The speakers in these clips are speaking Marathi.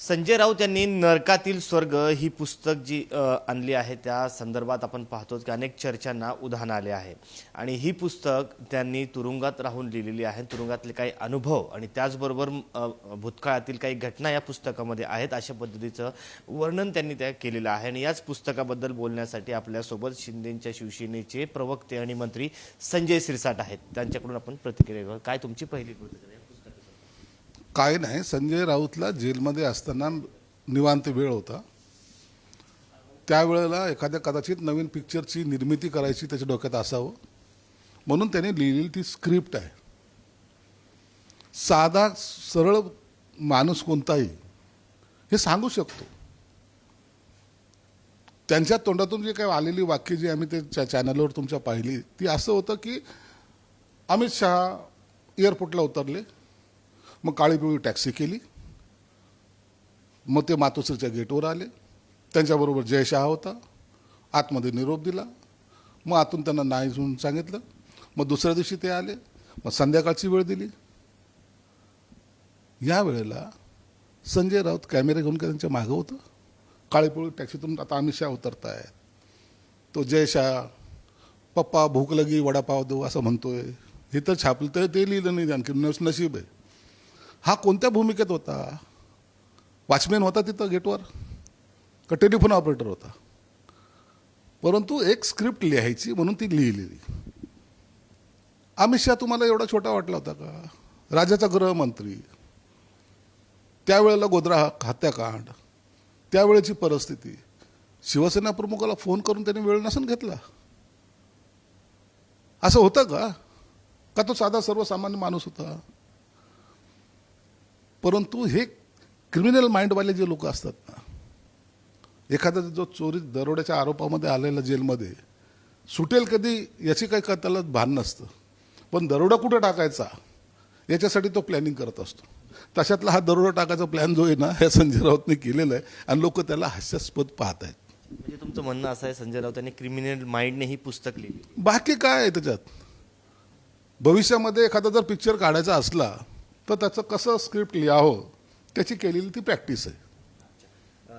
संजय राऊत यांनी नरकातील स्वर्ग ही पुस्तक जी आणली आहे त्या संदर्भात आपण पाहतो की अनेक चर्चांना उधाण आले आहे. आणि ही पुस्तक त्यांनी तुरुंगात राहून लिहिलेली आहे. तुरुंगातले काही अनुभव आणि त्याचबरोबर भूतकाळातील काही घटना या पुस्तकामध्ये आहेत अशा पद्धतीचं वर्णन त्यांनी त्या केलेलं आहे. आणि याच पुस्तकाबद्दल बोलण्यासाठी आपल्यासोबत शिंदेच्या शिवसेनेचे प्रवक्ते आणि मंत्री संजय सिरसाट आहेत. त्यांच्याकडून आपण प्रतिक्रिया काय तुमची पहिली प्रतिक्रिया? काय नाही संजय राऊतला जेलमध्ये असताना निवांत वेळ होता. त्यावेळेला एखाद्या कदाचित नवीन पिक्चरची निर्मिती करायची त्याच्या डोक्यात असावं. म्हणून त्याने लिहिलेली ती स्क्रिप्ट आहे. साधा सरळ माणूस कोणताही हे सांगू शकतो. त्यांच्या तोंडातून जे काही आलेली वाक्य जी आम्ही ते च्या चॅनलवर तुमच्या पाहिली ती असं होतं की अमित शहा एअरपोर्टला उतरले. मग काळीपिवळी टॅक्सी केली. मग ते मातोश्रीच्या गेटवर आले. त्यांच्याबरोबर जयशहा होता. आतमध्ये निरोप दिला. मग आतून त्यांना नाही म्हणून सांगितलं. मग दुसऱ्या दिवशी ते आले. मग संध्याकाळची वेळ दिली. या वेळेला संजय राऊत कॅमेरे घेऊन काय त्यांच्या मागं होतं? काळी टॅक्सीतून आता अमित शहा उतरत आहेत तो जय शहा पप्पा भूक लगी वडापाव देऊ असं म्हणतोय. हे तर छापलं तर ते लिहिलं नाही आणखी नस- नशीब आहे. हा कोणत्या भूमिकेत होता? वॉचमॅन होता तिथं गेटवर? का टेलिफोन ऑपरेटर होता? परंतु एक स्क्रिप्ट लिहायची म्हणून ती लिहिलेली. अमित शहा तुम्हाला एवढा छोटा वाटला होता का? राज्याचा गृहमंत्री. त्यावेळेला गोधरा हत्याकांड. त्यावेळेची परिस्थिती. शिवसेना प्रमुखाला फोन करून त्यांनी वेळ नसून घेतला. असं होतं का? का तो साधा सर्वसामान्य माणूस होता? परंतु हे क्रिमिनल माइंडवाले जे लोक असतात ना एखादा जो चोरी दरोड्याच्या आरोपामध्ये आलेला जेलमध्ये सुटेल कधी याची काही का त्याला भान नसतं. पण दरोडा कुठं टाकायचा? याच्यासाठी तो प्लॅनिंग करत असतो. तशातला हा दरोडा टाकायचा प्लॅन जो आहे ना हे संजय राऊतने केलेला आहे आणि लोक त्याला हास्यास्पद पाहत आहेत म्हणजे तुमचं म्हणणं असं आहे संजय राऊत यांनी क्रिमिनल माइंडने ही पुस्तक लिहिली. बाकी काय आहे त्याच्यात? भविष्यामध्ये एखादा जर पिक्चर काढायचा असला तर त्याचं कसं स्क्रिप्ट लिहावं त्याची केलेली ती प्रॅक्टिस आहे.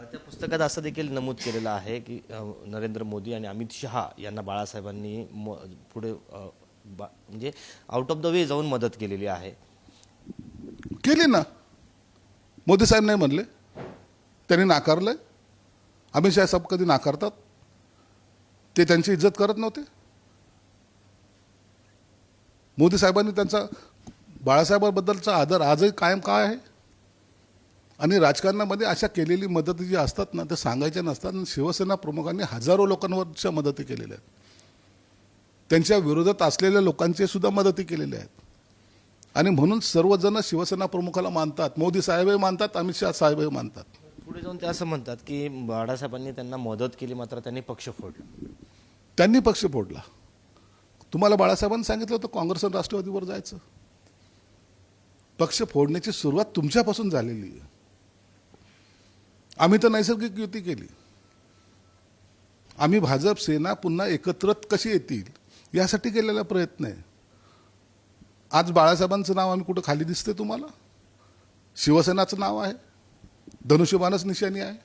त्या पुस्तकात असं देखील नमूद केलेलं आहे की नरेंद्र मोदी आणि अमित शहा यांना बाळासाहेबांनी म- पुढे बा- म्हणजे आउट ऑफ द वे जाऊन मदत केलेली आहे. केली ना. मोदी साहेब नाही म्हणले. त्यांनी नाकारलंय. अमित शहा साहेब कधी नाकारतात? ते त्यांची इज्जत करत नव्हते. मोदी साहेबांनी त्यांचा बाळासाहेबांबद्दलचा आदर आजही कायम काय आहे? आणि राजकारणामध्ये अशा केलेली मदती जी असतात ना ते सांगायच्या नसतात. शिवसेना प्रमुखांनी हजारो लोकांवरच्या मदती केलेल्या आहेत. त्यांच्या विरोधात असलेल्या लोकांचे सुद्धा मदती केलेल्या आहेत. आणि म्हणून सर्वजण शिवसेना प्रमुखाला मानतात. मोदी साहेबही मानतात अमित शहा साहेबही मानतात. पुढे जाऊन ते असं म्हणतात की बाळासाहेबांनी त्यांना मदत केली मात्र त्यांनी पक्ष फोडला. त्यांनी पक्ष फोडला. तुम्हाला बाळासाहेबांनी सांगितलं होतं काँग्रेस आणि राष्ट्रवादीवर जायचं? पक्ष फोडण्याची सुरुवात तुमच्यापासून झालेली आहे. आम्ही तर नैसर्गिक युती केली. आम्ही भाजप सेना पुन्हा एकत्रत कशी येतील यासाठी केलेला प्रयत्न आहे. आज बाळासाहेबांचं नाव आम्ही कुठं खाली दिसते तुम्हाला? शिवसेनाचं नाव आहे. धनुष्यबाणच निशाणी आहे.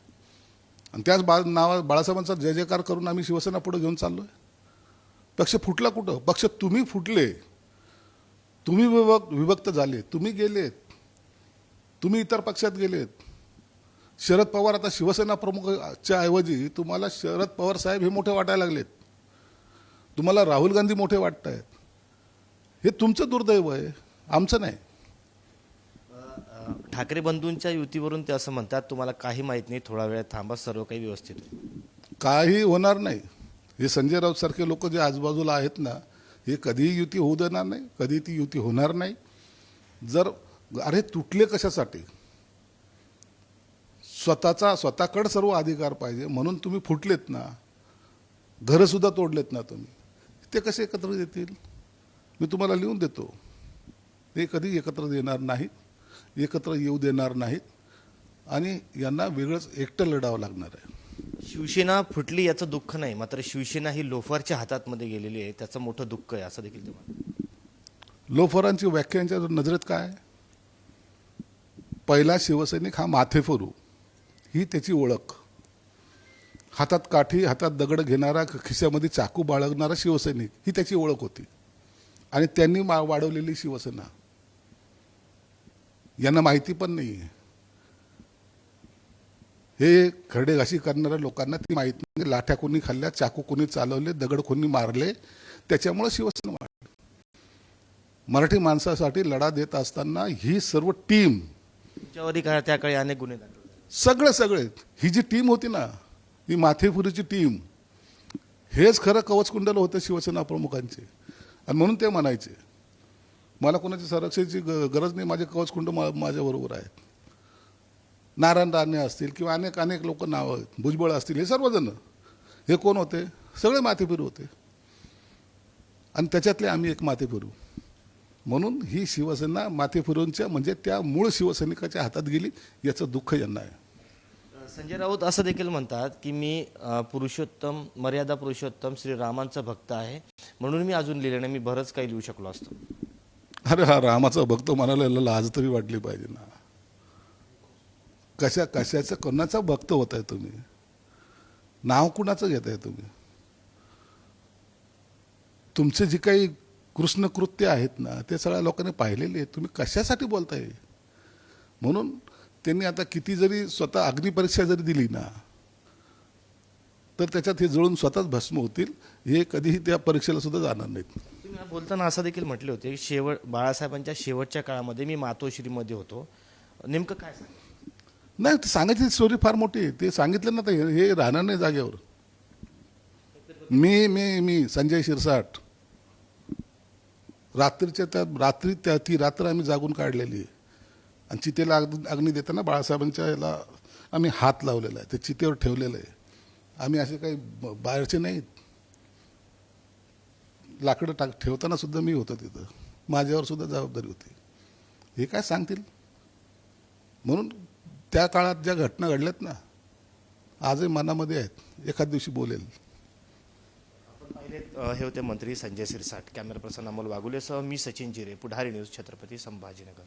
आणि त्याच बा नावा बाळासाहेबांचा जय जयकार करून आम्ही शिवसेना पुढे घेऊन चाललो आहे पक्ष फुटला कुठं? पक्ष तुम्ही फुटले. तुम्ही विभक्त विभक्त झाले तुम्ही गेलेत. तुम्ही इतर पक्षात गेलेत. शरद पवार आता शिवसेना प्रमुखच्या ऐवजी तुम्हाला शरद पवार साहेब हे मोठे वाटायला लागलेत. तुम्हाला राहुल गांधी मोठे वाटत आहेत हे तुमचं दुर्दैव आहे. आमचं नाही. ठाकरे बंधूंच्या युतीवरून ते असं म्हणतात तुम्हाला काही माहीत नाही थोडा वेळ थांबा सर्व काही व्यवस्थित काही होणार नाही. हे संजय राऊत सारखे लोक जे आजूबाजूला आहेत ना हे कधीही युती होऊ देणार नाही कधी ती युती होणार नाही. जर अरे तुटले कशासाठी? स्वतःचा स्वतःकडे सर्व अधिकार पाहिजे म्हणून तुम्ही फुटलेत ना. घरंसुद्धा तोडलेत ना तुम्ही. ते कसे एकत्र येतील? मी तुम्हाला लिहून देतो. ते कधी एकत्र येणार नाहीत एकत्र येऊ देणार नाहीत. आणि यांना वेगळंच एकटं लढावं लागणार आहे. शिवसेना फुटली याचं दुःख नाही मात्र शिवसेना ही लोफरच्या हातात मध्ये गेलेली आहे त्याचं मोठं दुःख आहे असं देखील ते लोफरांची व्याख्यांच्या नजरेत काय पहिला शिवसैनिक हा माथेफोरू ही त्याची ओळख. हातात काठी हातात दगड घेणारा खिशामध्ये चाकू बाळगणारा शिवसैनिक ही त्याची ओळख होती. आणि त्यांनी मा वाढवलेली शिवसेना. यांना माहिती पण नाही आहे हे खरडेघाशी करणाऱ्या लोकांना ती माहिती नाही. लाठ्या कोणी खाल्ल्या चाकू कोणी चालवले दगड कोणी मारले त्याच्यामुळे शिवसेना वाढली. मराठी माणसासाठी लढा देत असताना ही सर्व टीम तुमच्यावरही काय त्या काळी अनेक गुन्हे. सगळे सगळे. ही जी टीम होती ना ही माथेपुरीची टीम हेच खरं कवचकुंडल होतं शिवसेना प्रमुखांचे. आणि म्हणून ते म्हणायचे मला कोणाची संरक्षणाची गरज नाही माझे कवचकुंड मा माझ्याबरोबर आहेत. नारायण राणे असतील किंवा अनेक अनेक लोक नावं आहेत. भुजबळ असतील हे सर्वजण. हे कोण होते? सगळे माथेफिरू होते. आणि त्याच्यातले आम्ही एक माथेफिरू. म्हणून ही शिवसेना माथेफिरूंच्या म्हणजे त्या मूळ शिवसैनिकाच्या हातात गेली याचं दुःख यांना आहे. संजय राऊत असं देखील म्हणतात की मी पुरुषोत्तम मर्यादा पुरुषोत्तम श्रीरामांचा भक्त आहे. म्हणून मी अजून लिहिलं नाही मी बरंच काही लिहू शकलो असतो. अरे हा रामाचा भक्त म्हणायला याला लाज तरी वाटली पाहिजे ना. कशा कशाचं कोणाचा भक्त होत आहे तुम्ही? नाव कुणाचं घेत आहे तुम्ही? तुमचे जे काही कृष्ण कृत्य आहेत ना ते सगळ्या लोकांनी पाहिलेले तुम्ही कशासाठी बोलताय? म्हणून त्यांनी आता किती जरी स्वतः अग्निपरीक्षा जरी दिली ना तर त्याच्यात हे जळून स्वतःच भस्म होतील हे कधीही त्या परीक्षेला सुद्धा जाणार नाहीत. तुम्ही बोलताना असं देखील म्हटले होते की शेवट बाळासाहेबांच्या शेवटच्या काळामध्ये मी मातोश्रीमध्ये होतो. नेमकं काय सांग नाही ते सांगायची स्टोरी फार मोठी आहे. ते सांगितलं ना तर हे राहणार नाही जागेवर. मी मी मी संजय शिरसाट. रात्रीच्या त्या रात्री त्या ती रात्र आम्ही जागून काढलेली आहे. आणि चितेला अग्नी अग्नी देताना बाळासाहेबांच्या याला आम्ही हात लावलेला आहे. ते चितेवर ठेवलेलं आहे. आम्ही असे काही बाहेरचे नाहीत. लाकडं टाक ठेवताना सुद्धा मी होतो तिथं. माझ्यावर सुद्धा जबाबदारी होती. हे काय सांगतील? म्हणून त्या काळात ज्या घटना घडल्यात ना आजही मनामध्ये आहेत. एखाद दिवशी बोलेल. हे होते मंत्री संजय सिरसाट कॅमेरा पर्सन अमोल वागुलेसह मी सचिन जिरे पुढारी न्यूज छत्रपती संभाजीनगर.